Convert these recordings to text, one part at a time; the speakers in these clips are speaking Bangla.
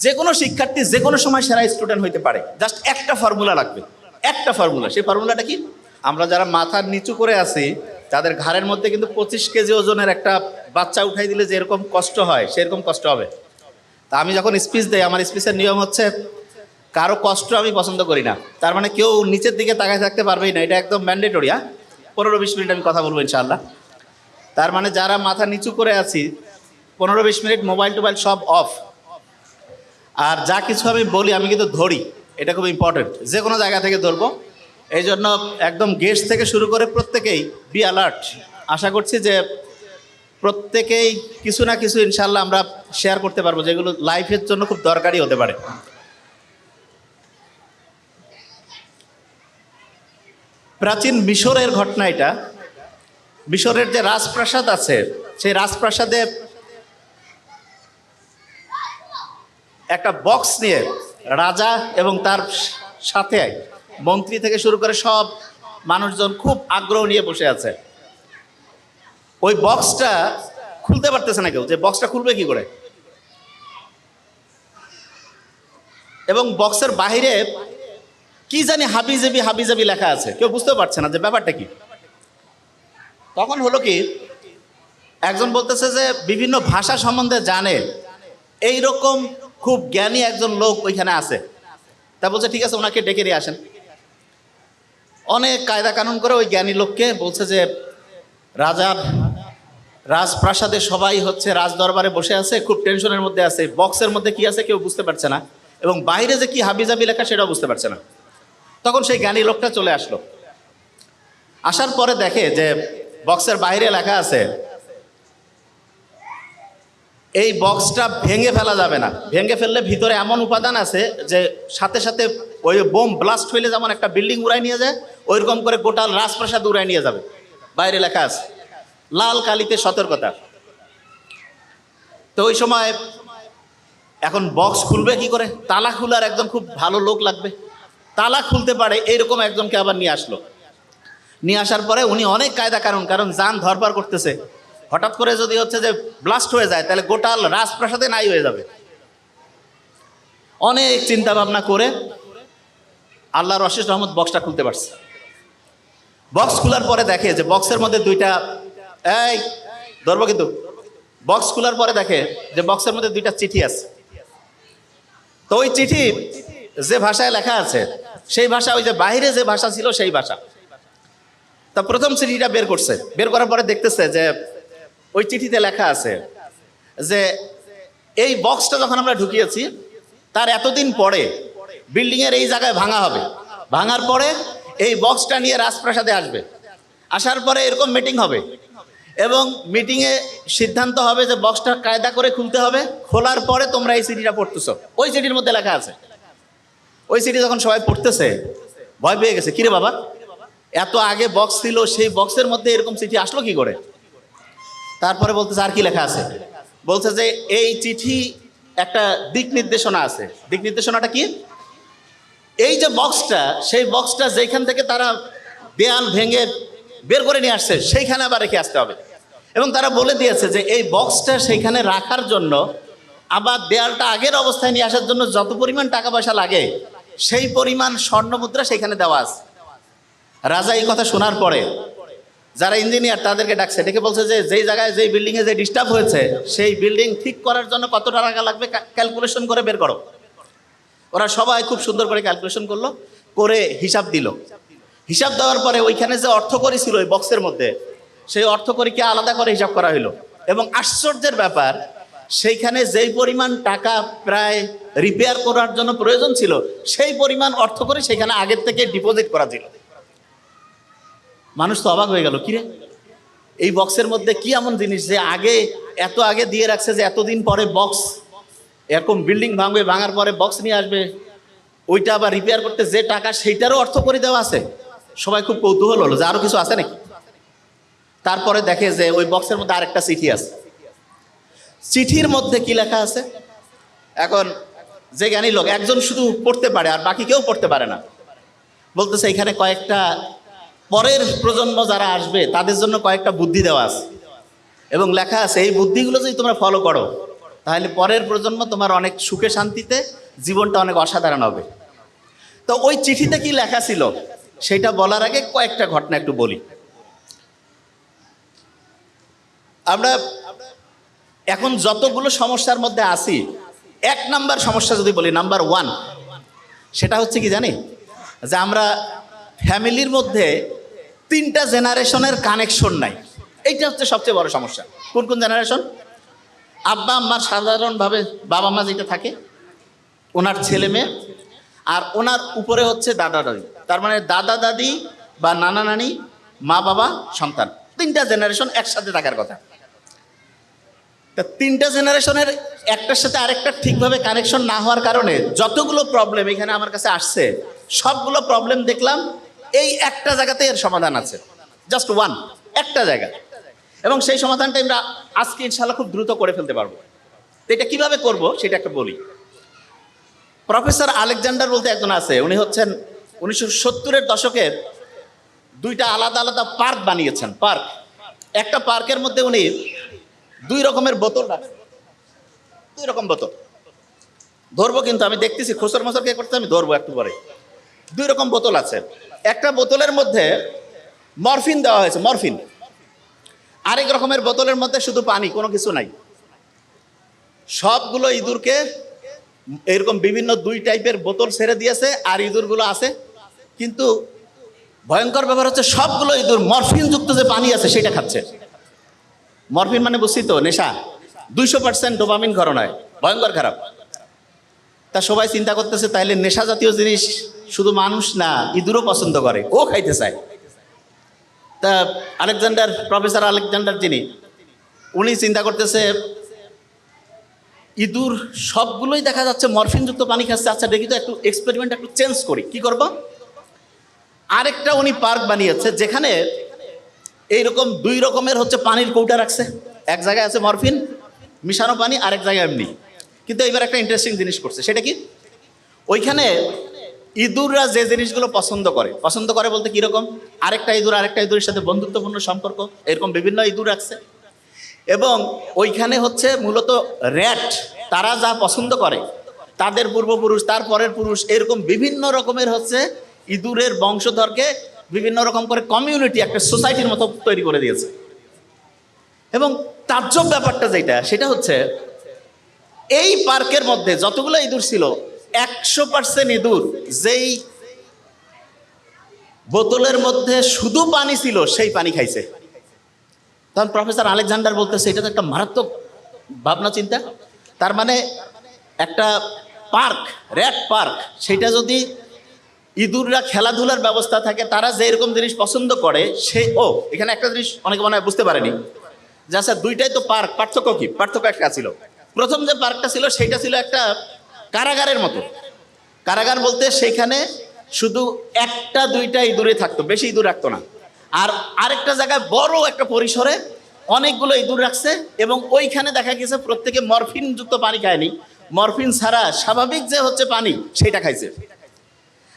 যে কোনো শিক্ষার্থী যে কোনো সময় সেরা স্টুডেন্ট হইতে পারে। জাস্ট একটা ফর্মুলা লাগবে। একটা ফর্মুলা সেই ফর্মুলাটা কি? আমরা যারা মাথার নিচু করে আছি তাদের ঘাড়ের মধ্যে কিন্তু পঁচিশ কেজি ওজনের একটা বাচ্চা উঠাই দিলে যেরকম কষ্ট হয়, সেরকম কষ্ট হবে। তা আমি যখন স্পিচ দেই, আমার স্পিচের নিয়ম হচ্ছে, কারও কষ্ট আমি পছন্দ করি না। তার মানে কেউ নিচের দিকে তাকায় থাকতে পারবেই না। এটা একদম ম্যান্ডেটরি হ্যাঁ? পনেরো বিশ মিনিট আমি কথা বলব ইনশাআল্লাহ। তার মানে যারা মাথা নিচু করে আছি, পনেরো বিশ মিনিট মোবাইল টোবাইল সব অফ আর যা কিছু আমি বলি, আমি কিন্তু ধরি। এটা খুব ইম্পর্টেন্ট যে কোনো জায়গা থেকে ধরবো। এই জন্য একদম গেস্ট থেকে শুরু করে প্রত্যেকেই বি অ্যালার্ট আশা করছি যে প্রত্যেকেই কিছু না কিছু ইনশাল্লাহ আমরা শেয়ার করতে পারব, যেগুলো লাইফের জন্য খুব দরকারি হতে পারে। প্রাচীন মিশরের ঘটনা এটা। মিশরের যে রাজপ্রাসাদ আছে, সেই রাজপ্রাসাদে একটা বক্স নিয়ে রাজা এবং তার সাথে মন্ত্রী থেকে শুরু করে সব মানুষজন খুব আগ্রহ নিয়ে বসে আছে। ওই বক্সটা খুলতে পারতেছে না কেউ। যে বক্সটা খুলবে কি করে? এবং বক্সের বাইরে কি জানি হাবিজাবি হাবিজাবি লেখা আছে। কেউ বুঝতে পারছে না যে ব্যাপারটা কি। তখন হলো কি, একজন বলতেছে যে বিভিন্ন ভাষা সম্বন্ধে জানে। এই রকম খুব জ্ঞানী একজন লোক ওইখানে আছে। তা বলছে, ঠিক আছে, ওনাকে ডেকে নিয়ে আসেন। অনেক কায়দা কানুন করে ওই জ্ঞানী লোককে বলছে যে রাজার রাজপ্রাসাদে সবাই হচ্ছে রাজ দরবারে বসে আছে, খুব টেনশনের মধ্যে আছে, বক্সের মধ্যে কি আছে কেউ বুঝতে পারছে না এবং বাইরে যে কি হাবিজাবি লেখা সেটাও বুঝতে পারছে না। তখন সেই জ্ঞানী লোকটা চলে আসলো। আসার পরে দেখে যে, বক্সের বাইরে লেখা আছে এই বক্সটা ভেঙে ফেলা যাবে না। ভেঙে ফেললে ভিতরে এমন উপাদান আছে যে সাথে সাথে ওই বোম ব্লাস্ট হইলে যেমন একটা বিল্ডিং উড়াই নিয়ে যায়, ওইরকম করে গোটা রাজপ্রাসাদ উড়াই নিয়ে যাবে। বাইরে লেখা আছে, লাল কালিতে সতর্কতা। তো ওই সময় এখন বক্স খুলবে কি করে? তালা খুলার একজন খুব ভালো লোক লাগবে। তালা খুলতে পারে এইরকম একজনকে আবার নিয়ে আসলো। নিয়ে আসার পরে উনি অনেক কায়দা কারণ কারণ যান ধরপার করতেছে। হঠাৎ করে যদি হচ্ছে যে ব্লাস্ট হয়ে যায়, তাহলে গোটাল রাজপ্রাসাদে নাই হয়ে যাবে। অনেক চিন্তা ভাবনা করে আল্লাহর অশেষ রহমত বক্সটা খুলতে পারছে। বক্স খোলার পরে দেখে যে বক্সের মধ্যে দুইটা, এই, ধরবো কিন্তু। বক্স খোলার পরে দেখে যে বক্সের মধ্যে দুইটা চিঠি আছে। তো ওই চিঠি যে ভাষায় লেখা আছে, সেই ভাষা, ওই যে বাইরে যে ভাষা ছিল সেই ভাষা। তা প্রথম চিঠিটা বের করছে। বের করার পরে দেখতেছে যে ওই চিঠিতে লেখা আছে যে এই বক্সটা যখন আমরা ঢুকিয়েছি, তার এতদিন পরে বিল্ডিংয়ের এই জায়গায় ভাঙা হবে। ভাঙার পরে এই বক্সটা নিয়ে রাজপ্রাসাদে আসবে। আসার পরে এরকম মিটিং হবে। এবং মিটিংয়ে সিদ্ধান্ত হবে যে বক্সটা কায়দা করে খুলতে হবে। খোলার পরে তোমরা এই চিঠিটা পড়তেছো। ওই চিঠির মধ্যে লেখা আছে। ওই চিঠি যখন সবাই পড়তেছে, ভয় পেয়ে গেছে, কিরে বাবা, এত আগে বক্স ছিল, সেই বক্সের মধ্যে এরকম চিঠি আসলো কি করে? তারপরে বলতেছে, আর কি লেখা আছে? বলছে যে, এই চিঠি একটা দিক নির্দেশনা আছে। দিক নির্দেশনাটা কি? এই যে বক্সটা, সেই বক্সটা যেখান থেকে তারা দেয়াল ভেঙে বের করে নিয়ে আসছে, সেইখানে আবার রেখে আসতে হবে। এবং তারা বলে দিয়েছে যে, এই বক্সটা সেইখানে রাখার জন্য আবার দেয়ালটা আগের অবস্থায় নিয়ে আসার জন্য যত পরিমাণ টাকা পয়সা লাগে, সেই পরিমাণ স্বর্ণ মুদ্রা সেখানে দেওয়া আছে। রাজা এই কথা শোনার পরে যারা ইঞ্জিনিয়ার তাদেরকে ডাকছে। ডেকে বলছে যে, যেই জায়গায় যেই বিল্ডিংয়ে যে ডিস্টার্ব হয়েছে, সেই বিল্ডিং ঠিক করার জন্য কত টাকা লাগবে? ক্যালকুলেশন করে বের করো। ওরা সবাই খুব সুন্দর করে ক্যালকুলেশন করল, করে হিসাব দিল। হিসাব দেওয়ার পরে ওইখানে যে অর্থকরী ছিল ওই বক্সের মধ্যে, সেই অর্থকরীকে আলাদা করে হিসাব করা হলো এবং আশ্চর্যের ব্যাপার, সেইখানে যেই পরিমাণ টাকা প্রায় রিপেয়ার করার জন্য প্রয়োজন ছিল, সেই পরিমাণ অর্থকরী সেখানে আগের থেকে ডিপোজিট করা ছিল। মানুষ তো অবাক হয়ে গেল কিরে এই বক্সের মধ্যে কি এমন জিনিস যে আগে, এত আগে দিয়ে রাখছে যে এতদিন পরে বক্স, এরকম বিল্ডিং ভাঙবে, ভাঙার পরে বক্স নিয়ে আসবে, ওইটা আবার রিপেয়ার করতে যে টাকা সেইটারও অর্থ করে দেওয়া আছে? সবাই খুব কৌতূহল হলো, যে আরও কিছু আছে নাকি? তারপরে দেখে যে ওই বক্সের মধ্যে আরেকটা চিঠি আছে। চিঠির মধ্যে কি লেখা আছে? এখন যে জ্ঞানী লোক, একজন শুধু পড়তে পারে আর বাকি কেউ পড়তে পারে না। বলতেছে, এখানে কয়েকটা পরের প্রজন্ম যারা আসবে, তাদের জন্য কয়েকটা বুদ্ধি দেওয়া আছে। এবং লেখা আছে, এই বুদ্ধিগুলো যদি তোমরা ফলো করো, তাহলে পরের প্রজন্ম তোমার অনেক সুখে শান্তিতে জীবনটা অনেক অসাধারণ হবে। তো ওই চিঠিতে কি লেখা ছিল? সেটা বলার আগে কয়েকটা ঘটনা একটু বলি। আমরা এখন যতগুলো সমস্যার মধ্যে আছি, এক নাম্বার সমস্যা যদি বলি, নাম্বার ওয়ান সেটা হচ্ছে কি জানি? যে আমরা ফ্যামিলির মধ্যে তিনটা জেনারেশনের কানেকশন নাই। এইটা হচ্ছে সবচেয়ে বড় সমস্যা। কোন কোন জেনারেশন? আব্বা আম্মার সাধারণভাবে বাবা মা যেটা থাকে, ওনার ছেলে মেয়ে, আর ওনার উপরে হচ্ছে দাদা দাদি। তার মানে দাদা দাদি বা নানা নানি, মা বাবা, সন্তান। তিনটা জেনারেশন একসাথে থাকার কথা। তা তিনটা জেনারেশনের একটার সাথে আরেকটা ঠিকভাবে কানেকশন না হওয়ার কারণে যতগুলো প্রবলেম এখানে আমার কাছে আসছে, সবগুলো প্রবলেম দেখলাম এই একটা জায়গাতে এর সমাধান আছে। জাস্ট ওয়ান একটা জায়গা। এবং সেই সমাধানটা আমরা আজকে ইনশাল্লাহ খুব দ্রুত করে ফেলতে পারব। তো এটা কীভাবে করব সেটা একটা বলি। প্রফেসর আলেকজান্ডার বলতে একজন আছে, উনি হচ্ছেন উনিশশো সত্তরের দশকের দুইটা আলাদা আলাদা পার্ক বানিয়েছেন, পার্ক। একটা পার্কের মধ্যে উনি দুই রকমের বোতল দুই রকম বোতল। ধরবো কিন্তু, আমি দেখতেছি খোসর মশর কে করতে আমি ধরবো একটু পরে। দুই রকম বোতল আছে। একটা বোতলের মধ্যে মরফিন দেওয়া হয়েছে, মরফিন। আরেক রকমের বোতলের মধ্যে শুধু পানি, কোনো কিছু নাই। সবগুলো ইঁদুরকে এরকম বিভিন্ন দুই টাইপের বোতল ছেড়ে দিয়েছে, আর ইঁদুরগুলো আছে। কিন্তু ভয়ঙ্কর ব্যাপার হচ্ছে সবগুলো ইঁদুর মরফিন যুক্ত যে পানি আছে সেটা খাচ্ছে। মরফিন মানে বুঝছি তো, নেশা। দুইশো পার্সেন্ট ডোপামিন ঘরণায় ভয়ঙ্কর খারাপ। তা সবাই চিন্তা করতেছে, তাইলে নেশা জাতীয় জিনিস শুধু মানুষ না, ইঁদুরও পছন্দ করে। ও খাইতে চায়। তা আলেকজান্ডার, প্রফেসর আলেকজান্ডার যিনি, উনি চিন্তা করতেছে, ইঁদুর সবগুলোই দেখা যাচ্ছে মরফিনযুক্ত পানি খাচ্ছে। আচ্ছা দেখি তো একটু এক্সপেরিমেন্ট একটু চেঞ্জ করি। কি করব? আরেকটা উনি পার্ক বানিয়েছে, যেখানে এইরকম দুই রকমের হচ্ছে পানির কৌটা রাখছে। এক জায়গায় আছে মরফিন, মিশানো পানি, আরেক জায়গায় এমনি। কিন্তু এবার একটা ইন্টারেস্টিং জিনিস করছে। সেটা কি? ওইখানে ইঁদুররা যে জিনিসগুলো পছন্দ করে পছন্দ করে বলতে কীরকম আরেকটা ইঁদুর, আরেকটা ইঁদুরের সাথে বন্ধুত্বপূর্ণ সম্পর্ক, এরকম বিভিন্ন ইঁদুর রাখছে। এবং ওইখানে হচ্ছে মূলত র্যাট তারা যা পছন্দ করে, তাদের পূর্বপুরুষ, তার পরের পুরুষ, এরকম বিভিন্ন রকমের হচ্ছে ইঁদুরের বংশধরকে বিভিন্ন রকম করে কমিউনিটি একটা সোসাইটির মতো তৈরি করে দিয়েছে। এবং তাজ্জব ব্যাপারটা যেটা, সেটা হচ্ছে এই পার্কের মধ্যে যতগুলো ইঁদুর ছিল, একশো পার্সেন্ট ইঁদুর যেই বোতলের মধ্যে শুধু পানি ছিল, সেই পানি খাইছে। তখন প্রফেসর আলেকজান্ডার বলতেছে, এটা তো একটা মারাত্মক ভাবনা চিন্তা। তার মানে একটা পার্ক র্যাট পার্ক, সেটা যদি ইঁদুররা খেলাধুলার ব্যবস্থা থাকে, তারা যে এরকম জিনিস পছন্দ করে, সে, ও, এখানে একটা জিনিস অনেকে মনে হয় বুঝতে পারেনি। যে আচ্ছা দুইটাই তো পার্ক, পার্থক্য কি? পার্থক্য একটা ছিল। প্রথম যে পার্কটা ছিল সেটা ছিল একটা কারাগারের মতো। কারাগার বলতে সেখানে শুধু একটা, দুইটা ইঁদুরে থাকতো, বেশি ইঁদুর রাখতো না। আর আরেকটা জায়গায় বড় একটা পরিসরে অনেকগুলো ইঁদুর রাখছে এবং ওইখানে দেখা গেছে প্রত্যেকে মরফিন যুক্ত পানি খায়নি। মরফিন ছাড়া স্বাভাবিক যে হচ্ছে পানি, সেটা খাইছে।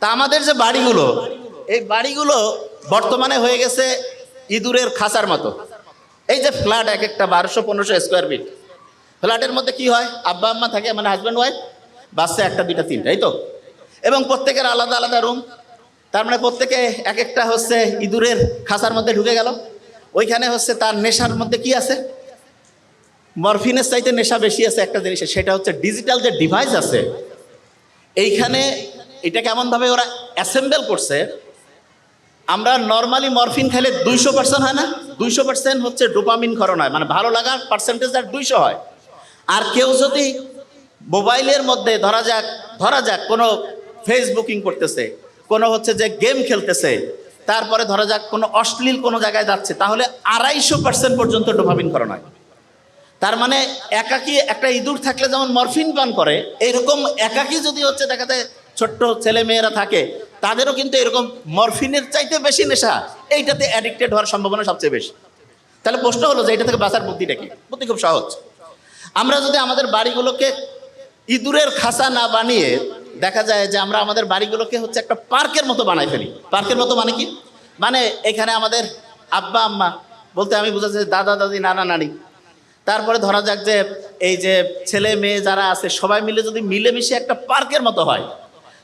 তা আমাদের যে বাড়িগুলো, এই বাড়িগুলো বর্তমানে হয়ে গেছে ইঁদুরের খাঁচার মতো। এই যে ফ্ল্যাট এক একটা বারোশো পনেরোশো স্কোয়ার ফিট। ফ্ল্যাটের মধ্যে কি হয়? আব্বা আম্মা থাকে মানে হাজব্যান্ড ওয়াইফ বাচ্চা একটা, দুইটা, তিনটা, এই তো? এবং প্রত্যেকের আলাদা আলাদা রুম তার মানে প্রত্যেকে এক একটা হচ্ছে ইঁদুরের খাঁচার মধ্যে ঢুকে গেল। ওইখানে হচ্ছে তার নেশার মধ্যে কি আছে? মরফিনের চাইতে নেশা বেশি আছে একটা জিনিসের সেটা হচ্ছে ডিজিটাল যে ডিভাইস আছে, এইখানে এটা কেমনভাবে ওরা অ্যাসেম্বল করছে, আমরা নর্মালি মরফিন খেলে দুইশো পার্সেন্ট হয় না? দুইশো পার্সেন্ট হচ্ছে ডোপামিন খরণ হয় মানে ভালো লাগার পার্সেন্টেজ আর দুইশো হয়। আর কেউ যদি মোবাইলের মধ্যে ধরা যাক ধরা যাক, কোনো ফেসবুকিং করতেছে, কোনো হচ্ছে যে গেম খেলতেছে, তারপরে ধরা যাক কোনো অশ্লীল কোনো জায়গায় যাচ্ছে, তাহলে আড়াইশো পার্সেন্ট পর্যন্ত ডোপামিন করা নয় তার মানে একাকি একটা ইঁদুর থাকলে যেমন মরফিন পান করে এইরকম একাকি যদি হচ্ছে দেখা যায় ছোট্ট ছেলে মেয়েরা থাকে, তাদেরও কিন্তু এরকম মরফিনের চাইতে বেশি নেশা, এইটাতে অ্যাডিক্টেড হওয়ার সম্ভাবনা সবচেয়ে বেশি। তাহলে প্রশ্ন হলো যে এটা থেকে বাঁচার বুদ্ধিটা কি? বুদ্ধি খুব সহজ। আমরা যদি আমাদের বাড়িগুলোকে ইঁদুরের খাঁচা না বানিয়ে দেখা যায় যে আমরা আমাদের বাড়িগুলোকে হচ্ছে একটা পার্কের মতো বানাই ফেলি। পার্কের মতো মানে কি? মানে এখানে আমাদের আব্বা, আম্মা, বলতে আমি বুঝাচ্ছি দাদা, দাদি, নানা, নানি। তারপরে ধরা যাক যে এই যে ছেলে, মেয়ে যারা আছে, সবাই মিলে যদি মিলেমিশে একটা পার্কের মতো হয়,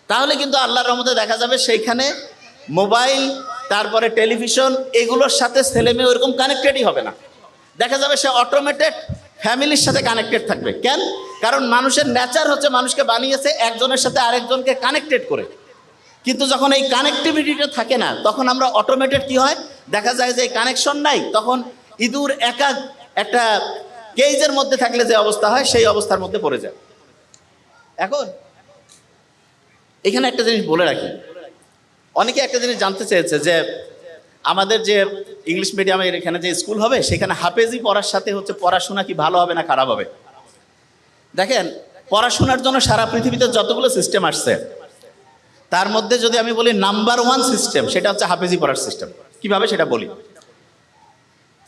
তাহলে কিন্তু আল্লাহর রহমতে দেখা যাবে সেইখানে মোবাইল, তারপরে টেলিভিশন, এগুলোর সাথে ছেলে মেয়ে ওরকম কানেক্টেডই হবে না। দেখা যাবে সে অটোমেটেড ফ্যামিলির সাথে কানেক্টেড থাকবে। কেন? কারণ মানুষের নেচার হচ্ছে মানুষকে বানিয়েছে, একজনের সাথে আরেকজনকে কানেক্টেড করে। কিন্তু যখন এই কানেক্টিভিটিটা থাকে না, তখন আমরা অটোমেটেড কি হয়? দেখা যায় যে এই কানেকশন নাই, তখন ইঁদুর একা একটা কেজের মধ্যে থাকলে যে অবস্থা হয়, সেই অবস্থার মধ্যে পড়ে যায়। এখন এখানে একটা জিনিস বলে রাখি। অনেকে একটা জিনিস জানতে চেয়েছে যে আমাদের যে ইংলিশ মিডিয়ামের এখানে যে স্কুল হবে, সেখানে হাফেজি পড়ার সাথে হচ্ছে পড়াশোনা কি ভালো হবে না খারাপ হবে? দেখেন, পড়াশোনার জন্য সারা পৃথিবীতে যতগুলো সিস্টেম আসছে, তার মধ্যে যদি আমি বলি নাম্বার ওয়ান সিস্টেম সেটা হচ্ছে হাফেজি পড়ার সিস্টেম কীভাবে সেটা বলি?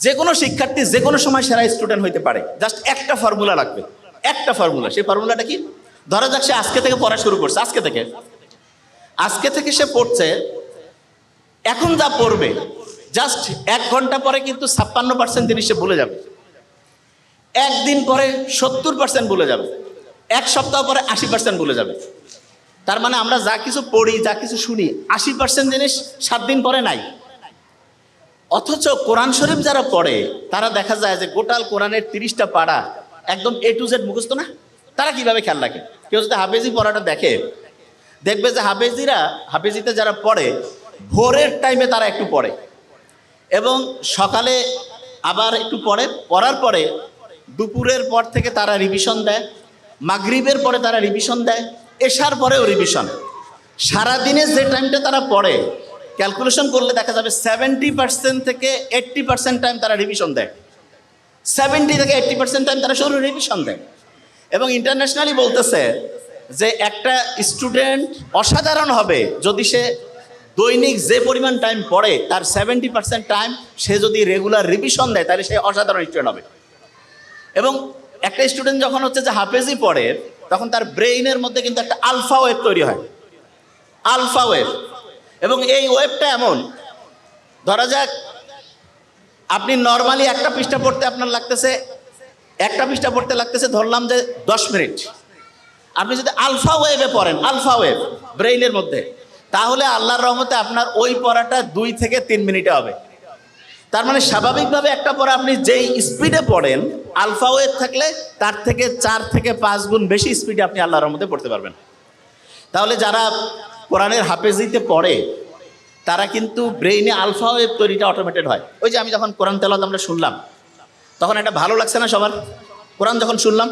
যে কোনো শিক্ষার্থী যে কোনো সময় সেরা স্টুডেন্ট হইতে পারে। জাস্ট একটা ফর্মুলা লাগবে। একটা ফর্মুলা সেই ফর্মুলাটা কি? ধরা যাক সে আজকে থেকে পড়া শুরু করছে। আজকে থেকে? আজকে থেকে সে পড়ছে। এখন যা পড়বে জাস্ট এক ঘণ্টা পরে কিন্তু ছাপ্পান্ন পার্সেন্ট জিনিস ভুলে যাবে। একদিন পরে সত্তর পার্সেন্ট ভুলে যাবে। এক সপ্তাহ পরে আশি পার্সেন্ট ভুলে যাবে। তার মানে আমরা যা কিছু পড়ি, যা কিছু শুনি, আশি পার্সেন্ট জিনিস সাত দিন পরে নাই। অথচ কোরআন শরীফ যারা পড়ে, তারা দেখা যায় যে গোটাল কোরআনের তিরিশটা পাড়া একদম এ টু জেড মুখস্থ না? তারা কীভাবে খেয়াল রাখে? কেউ যদি হাফেজি পড়াটা দেখে, দেখবে যে হাফেজিরা, হাফেজিতে যারা পড়ে, ভোরের টাইমে তারা একটু পড়ে। এবং সকালে আবার একটু পড়ে পড়ার পরে দুপুরের পর থেকে তারা রিভিশন দেয়, মাগরিবের পরে তারা রিভিশন দেয় এসার পরেও রিভিশন সারাদিনে যে টাইমটা তারা পড়ে ক্যালকুলেশন করলে দেখা যাবে সেভেন্টি পার্সেন্ট থেকে এইট্টি পার্সেন্ট টাইম তারা রিভিশন দেয়। সেভেন্টি থেকে এইট্টি পার্সেন্ট টাইম তারা শুধু রিভিশন দেয়। এবং ইন্টারন্যাশনালি বলতেছে যে একটা স্টুডেন্ট অসাধারণ হবে যদি সে দৈনিক যে পরিমাণ টাইম পড়ে, তার সেভেন্টি পার্সেন্ট টাইম সে যদি রেগুলার রিভিশন দেয়, তাহলে সে অসাধারণ স্টুডেন্ট হবে। এবং একটা স্টুডেন্ট যখন হচ্ছে যে হাফেজি পড়ে, তখন তার ব্রেইনের মধ্যে কিন্তু একটা আলফা ওয়েভ তৈরি হয়। আলফা ওয়েভ এবং এই ওয়েবটা এমন, ধরা যাক, আপনি নর্মালি একটা পৃষ্ঠা পড়তে আপনার লাগতেছে, একটা পৃষ্ঠা পড়তে লাগতেছে, ধরলাম যে দশ মিনিট। আপনি যদি আলফা ওয়েভে পড়েন আলফা ওয়েভ ব্রেইনের মধ্যে তাহলে আল্লাহর রহমতে আপনার ওই পড়াটা দুই থেকে তিন মিনিটে হবে। তার মানে স্বাভাবিকভাবে একটা পড়া আপনি যেই স্পিডে পড়েন, আলফা ওয়েভ থাকলে তার থেকে চার থেকে পাঁচ গুণ বেশি স্পিডে আপনি আল্লাহর রহমতে পড়তে পারবেন। তাহলে যারা কোরআনের হাফেজিতে পড়ে, তারা কিন্তু ব্রেইনে আলফা ওয়েভ তৈরিটা অটোমেটেড হয়। ওই যে আমি যখন কোরআন তেলাত আমরা শুনলাম, তখন এটা ভালো লাগছে না সবার? কোরআন যখন শুনলাম,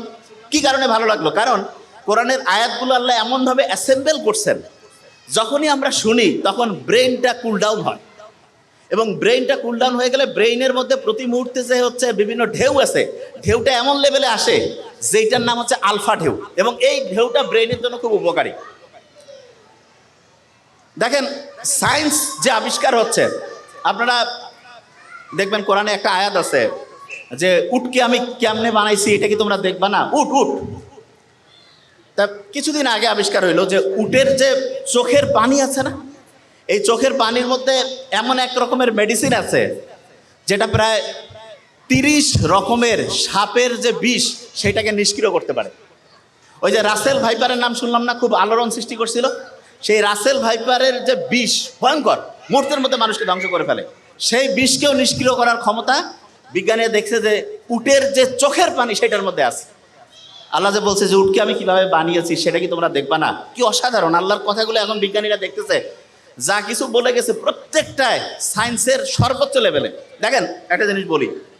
কি কারণে ভালো লাগল? কারণ কোরআনের আয়াতগুলো আল্লাহ এমনভাবে অ্যাসেম্বল করছেন যখনই আমরা শুনি, তখন ব্রেইনটা কুল ডাউন হয়। এবং ব্রেইনটা কুল ডাউন হয়ে গেলে ব্রেইনের মধ্যে প্রতি মুহূর্তে যে হচ্ছে বিভিন্ন ঢেউ আছে, ঢেউটা এমন লেভেলে আসে যেটার নাম হচ্ছে আলফা ঢেউ। এবং এই ঢেউটা ব্রেইনের জন্য খুব উপকারী। দেখেন সায়েন্স যে আবিষ্কার হচ্ছে, আপনারা দেখবেন কোরআনে একটা আয়াত আছে যে উটকে আমি কেমনে বানাইছি, এটা কি তোমরা দেখবা না? উট উট তা কিছুদিন আগে আবিষ্কার হইল যে উটের যে চোখের পানি আছে না, এই চোখের পানির মধ্যে এমন এক রকমের মেডিসিন আছে, যেটা প্রায় তিরিশ রকমের সাপের যে বিষ সেটাকে নিষ্ক্রিয় করতে পারে। ওই যে রাসেল ভাইপারের নাম শুনলাম না, খুব আলোড়ন সৃষ্টি করছিল। সেই রাসেল ভাইপারের যে বিষ, ভয়ঙ্কর মুহূর্তের মধ্যে মানুষকে ধ্বংস করে ফেলে। সেই বিষকেও নিষ্ক্রিয় করার ক্ষমতা বিজ্ঞানীরা দেখছে যে উটের যে চোখের পানি সেটার মধ্যে আছে। আল্লাহ যে বলছে যে, উটকে আমি কীভাবে বানিয়েছি সেটা কি তোমরা দেখবা না? কি অসাধারণ। আল্লাহর কথাগুলো এখন বিজ্ঞানীরা দেখতেছে। যা কিছু বলে গেছে প্রত্যেকটায় সায়েন্সের সর্বোচ্চ লেভেলে দেখেন, একটা জিনিস বলি।